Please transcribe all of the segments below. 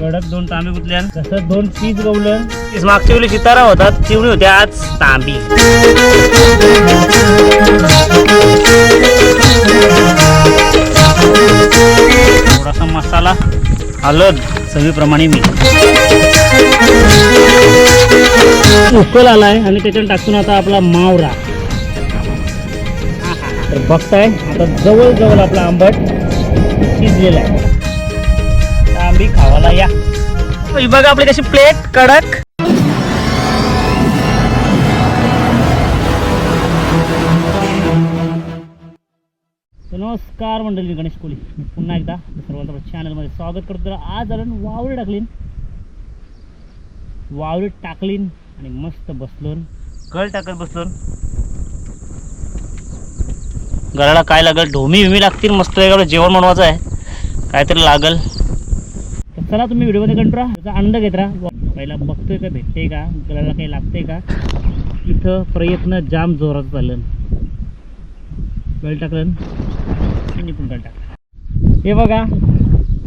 कडक दोन तांबे गुतल्या तसं दोन पीस गवलं मागच्या वेळी सितारा होता चिवणी होत्या आज तांबी. थोडासा मसाला हलद चवीप्रमाणे मीठ. उकल आलाय आणि त्याच्यात टाकून आता आपला मावरा. तर बघताय आता जवळ जवळ आपला आंबट शिजलेला आहे. आंबी खावाला या. ही बघा आपली कशी प्लेट कडक. नमस्कार मंडळी मी गणेश कोळी. मी पुन्हा एकदा सर्वांचं चॅनलमध्ये स्वागत करतो. तर आज आपण वावरी टाकलीन. वावरी टाकलीन आणि मस्त बसलोन. कळ टाकत बसलोन. घराला काय लागल? ढोमी विमी लागतील. मस्त वेगळं जेवण बनवायचं आहे. काहीतरी लागल. चला तुम्ही व्हिडिओमध्ये कंट्रा त्याचा आनंद घेत राहा. पहिला बघतोय का भेटते का? गळाला काही लागते का? इथं प्रयत्न जाम जोरात चाललं. गळ टाकलं. निघून गळ टाकलं. हे बघा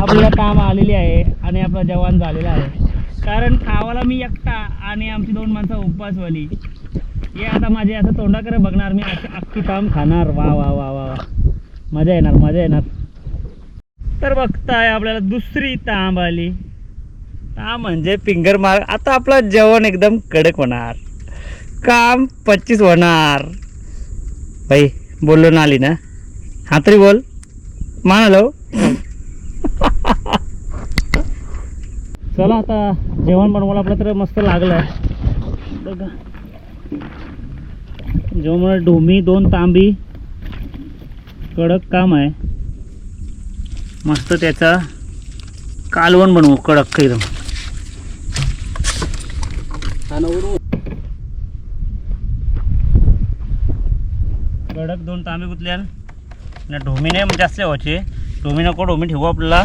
आपल्याला काम आलेली आहे आणि आपला जवान झालेला आहे. कारण खावाला मी एकटा आणि आमची दोन माणसं उपवासवाली हे आता माझे असं तोंडाकडे बघणार मी अशी अख्खी काम खाणार. वा वा वा वा वा. मजा येणार मजा येणार. तर बघताय आपल्याला दुसरी तांब आली. तांब म्हणजे फिंगर मार. आता आपलं जेवण एकदम कडक होणार. काम पच्चीस होणार. भाई बोललो ना आली ना? हा तरी बोल. मानलो चला आता जेवण बनवायला आपलं तर मस्त लागलं बघा. जेवण ढोमी दोन तांबी. कडक काम आहे. मस्त त्याचा कालवण बनवू कडक एकदम. कडक दोन तांबे गुतल्या ना ढोमीने म्हणजे जास्त व्हायचे ढोमी नको ढोमी ठेवू आपल्याला.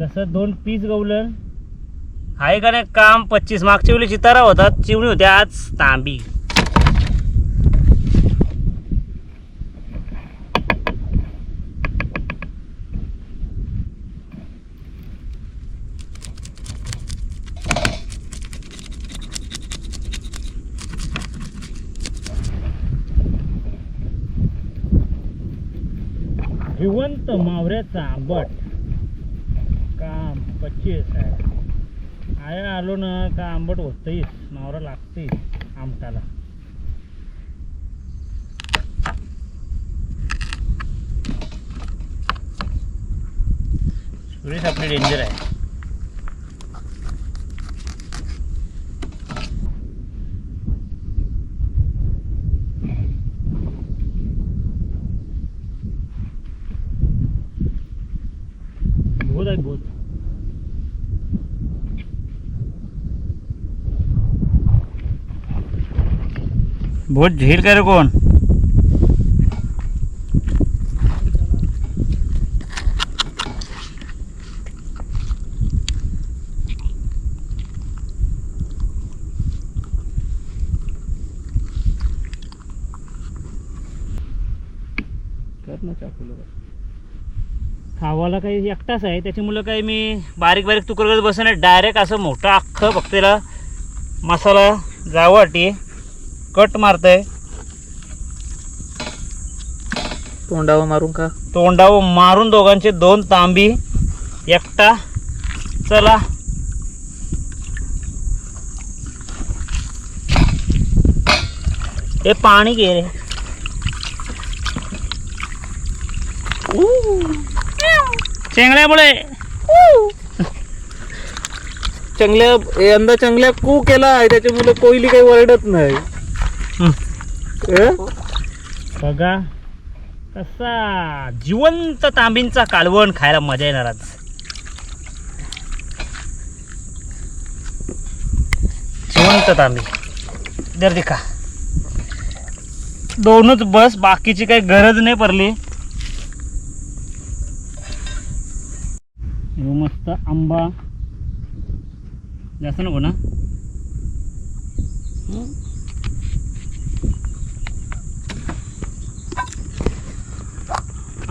कसं दोन पीस गवलं आहे का नाही काम पच्चीस मागच्या वेळी चितारा होता चिवणी होत्या आज तांबी. मस्त मावऱ्याचा आंबट. काम पच्चीस आहे. आया आलो ना का आंबट होतंच मावरा लागते आमटाला. सुरेश आपले डेंजर आहे. भूत आहे भूत बहुत झील करे कोण खावाला काही एकटाच आहे. त्याच्यामुळं काही मी बारीक बारीक बसत नाही. डायरेक्ट असं मोठं अख्खं फक्त त्याला मसाला जावाटी कट मारतंय. तोंडावर मारून का? तोंडावर मारून दोघांचे दोन तांबी एकटा. चला. हे पाणी घे रे. चेंगड्यामुळे चांगल्या यंदा चांगल्या कू केला आहे त्याच्यामुळे कोयली काही वरडत नाही? बघा कसा जिवंत तांबींचा कालवण खायला मजा येणार आज जिवंत तांबी. दर देखा. दोनच बस बाकीची काही गरज नाही पडली. मस्त आंबा. जास्त नको ना?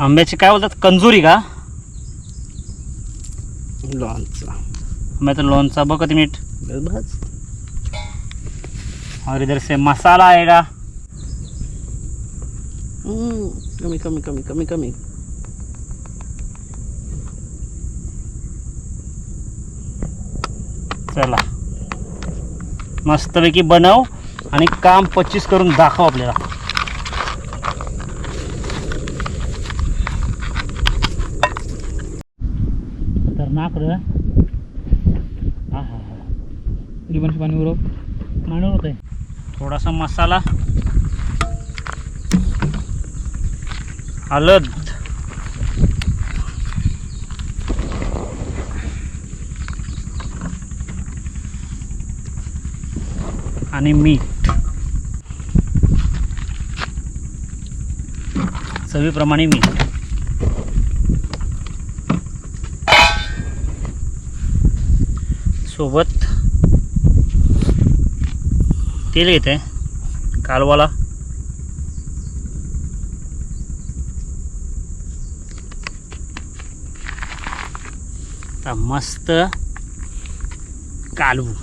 आंब्याची काय बोलतात? कंजुरी का? लॉनचा मैं तो लोणचा. बघ किती मीठ. और इधर से मसाला आएगा कमी कमी कमी कमी कमी. चला मस्तपैकी बनव आणि काम पच्चीस करून दाखव आपल्याला. खतरनाक र. हा हा हा. लिंबाचं पाणी उरव. मानून होत आहे थोडासा मसाला. हळद. आणि मीठ. चवीप्रमाणे मीठ. सोबत तेल येते कालवाला. मस्त कालवू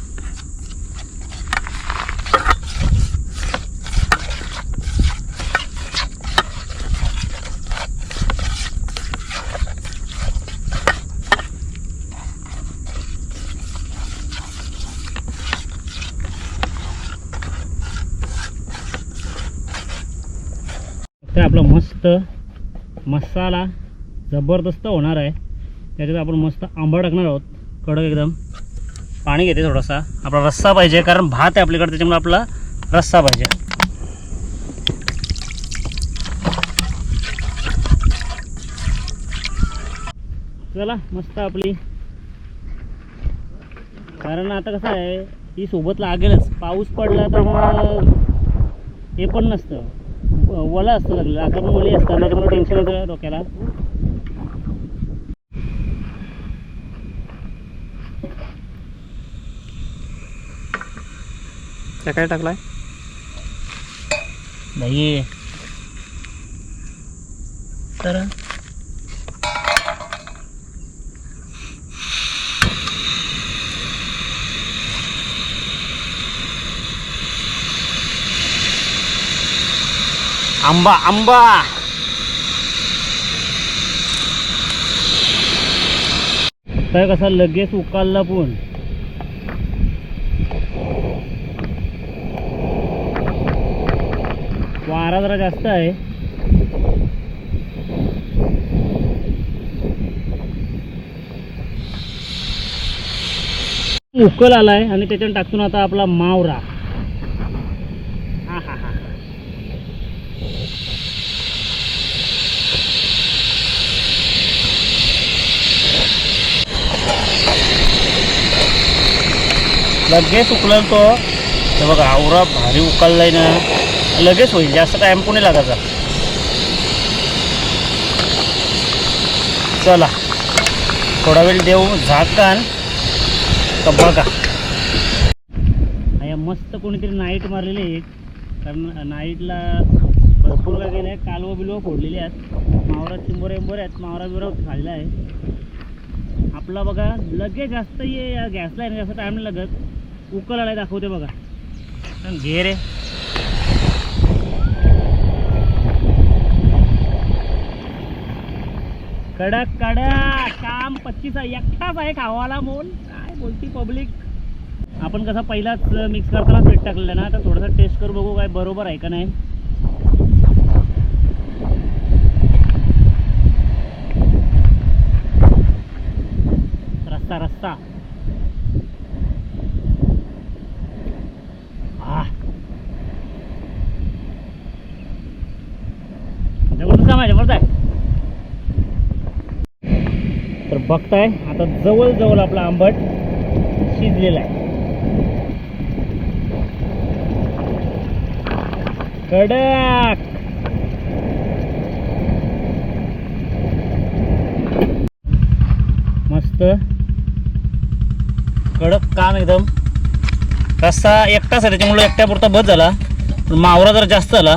तर आपला मस्त मसाला जबरदस्त होणार आहे. त्याच्यात आपण मस्त आंबा टाकणार आहोत. कडक एकदम. पाणी घेते थोडासा. आपला रस्सा पाहिजे कारण भात आहे आपल्याकडे त्याच्यामुळे आपला रस्सा पाहिजे. चला मस्त आपली. कारण आता कसं आहे ही सोबत लागेलच. पाऊस पडला तर मग हे पण नसतं. वला असतं लागलं आता पण वली असतं त्याच्यामुळे टेन्शन येतं डोक्याला. त्या काय टाकलाय? दही. तर आंबा आंबा. काय कसा लगेच उकालला पण. वारा जरा जास्त आहे. उकल आलाय आणि त्याच्यात टाकून आता आपला मावरा हा हा हा लगेच उकलल तो हे बघा आवरा भारी उकललाय ना. लगेच होईल जास्त टाइम कोणी लागायचा. चला. थोडा वेळ देऊ झाकण का बघा. या मस्त कोणीतरी नाईट मारलेली कारण नाईटला भरपूर काय केलं आहे कालवं बिलवं फोडलेली आहेत. मावरा चिंबोरे बिंबोरे आहेत. मावरा बिवरा खाल्ला आहे. आपला बघा लगेच जास्त ये या गॅसला आहे ना जास्त टाईम नाही लागत. उकल आलाय दाखवते बघा. पण घे रे. कडक कडक. काम पच्चीस आहे. एकटाच आहे खावाला मोल. काय बोलती पब्लिक आपण कसा पहिलाच मिक्स करताना पीठ टाकलेलं ना तर थोडंसं टेस्ट करू बघू काय बरोबर आहे का नाही. रस्ता आह. जबरदस्त काम तर बघताय आता जवळ आपला आंबट शिजलेला आहे. कडक. मस्त. कडक काम एकदम. रस्ता एकटाच आहे त्याच्यामुळे एकट्यापुरता बस झाला. मावरा जरा जास्त झाला.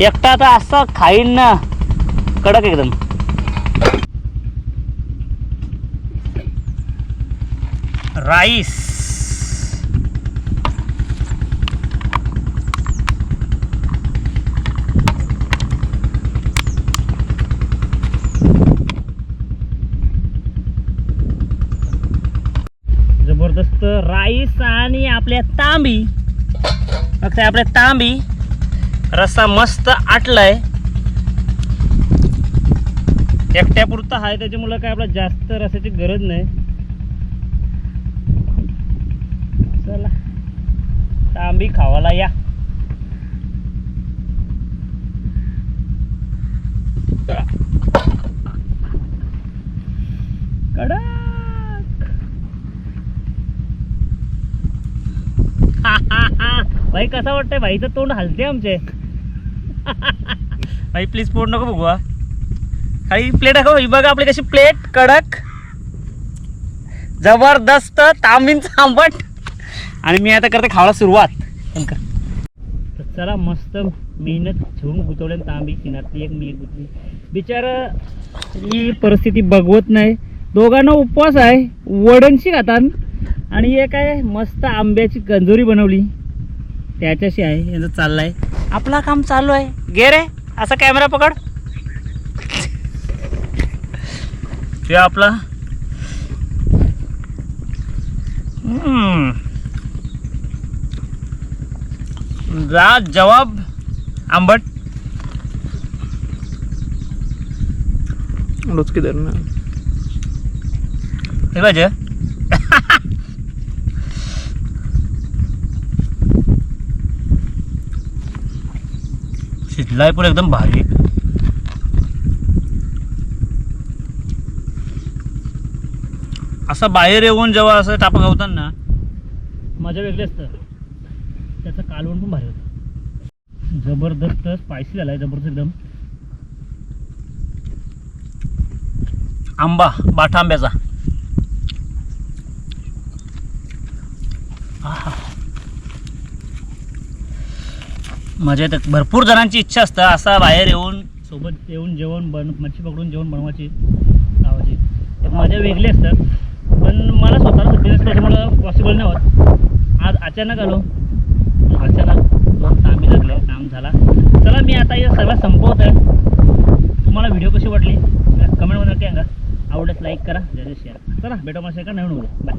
एकटा आता असा खाईन ना. कडक एकदम. राईस. आपल्या तांबी. बघताय आपल्या तांबी. रस्सा मस्त आटलाय. एकट्यापुरता आहे त्याच्यामुळं काय आपला जास्त रस्त्याची गरज नाही. चला. तांबी खावाला या. कडा भाई कसा वाटतंय? भाईचं तोंड हलते आमचे. भाई प्लीज पोट नको बघू हा. खाली प्लेट दाखव. ही बघा आपली कशी प्लेट कडक जबरदस्त तांबींचा आंबट आणि मी आता करते खावायला सुरुवात. तर चला मस्त मेहनत घेऊन गुतवल्या तांबी किनारती एक मी गुतली बिचार ही परिस्थिती बघवत नाही. दोघांना उपवास आहे. वडणशी खातात. आणि एक आहे मस्त आंब्याची कंजोरी बनवली. त्याच्याशी आहे यांचं चाललंय. आपला काम चालू आहे. गे रे असा कॅमेरा पकड. हे आपला. जा जवाब आंबट. डोचकी धर ना. हे पाहिजे. शिजलाय पण एकदम भारी. असं बाहेर येऊन जेव्हा असं टापा गावताना मजा वेगळी असतं. त्याचं कालवण पण भारी होतं. जबरदस्त स्पायसी झालाय जबरदस्त एकदम. आंबा बाठा आंब्याचा. आहा. मजा येतात भरपूर जणांची इच्छा असतं. असा बाहेर येऊन सोबत येऊन जेवण बन मच्छी पकडून जेवण बनवायची लावायची एक मजा वेगळी असतात. पण मला स्वतःला सुट्टी नसतं त्याच्यामुळं पॉसिबल नाही होत. आज अचानक आलो. अचानक दोन तांबी लागले. काम झाला. चला मी आता या सगळं संपवत आहे तुम्हाला व्हिडिओ कशी वाटली? कमेंटमध्ये नक्की सांगा. आवडत लाईक करा जरूर शेअर चला भेटू मला का नवीन व्हिडिओ बाय